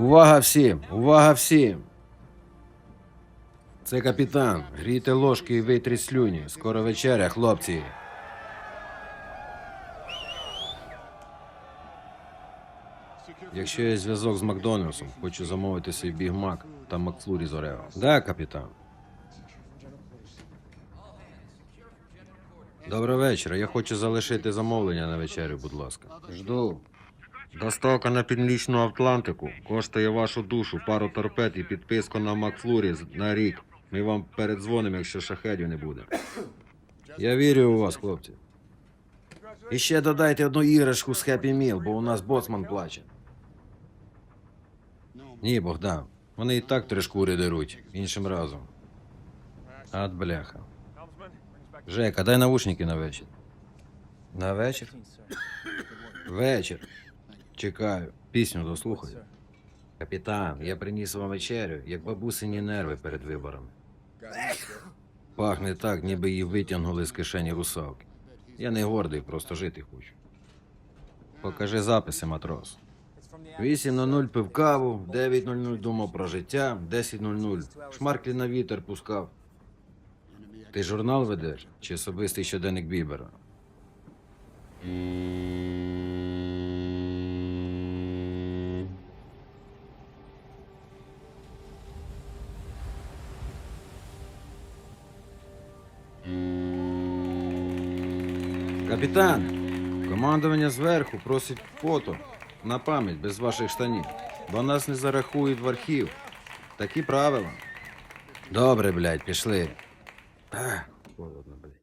Увага всім! Увага всім! Це капітан. Грійте ложки і витріть слюні. Скоро вечеря, хлопці. Якщо є зв'язок з Макдональдсом, хочу замовити свій Біг Мак та Макфлурі з Орео. Да, капітан. Добрий вечір. Я хочу залишити замовлення на вечерю, будь ласка. Жду. Доставка на північну Атлантику коштує вашу душу, пару торпед і підписку на Макфлурі на рік. Ми вам передзвонимо, якщо шахедів не буде. Я вірю у вас, хлопці. І ще додайте одну іграшку з Happy Meal, бо у нас боцман плаче. Ні, Богдан. Вони і так три шкури деруть. Іншим разом. От бляха. Жека, дай наушники на вечір. На вечір? Вечір. Чекаю. Пісню дослухаю. Капітан, я приніс вам вечерю, як бабусині нерви перед виборами. Пахне так, ніби її витягнули з кишені русалки. Я не гордий, просто жити хочу. Покажи записи, матрос. 8.00 пив каву, 9.00 думав про життя, 10.00 шмарклі на вітер пускав. Ти журнал ведеш чи особистий щоденник Бібера? Капітан, командування зверху просить фото на пам'ять без ваших штанів, бо нас не зарахують в архів. Такі правила. Добре, блядь, пішли. Ах, холодно, блядь.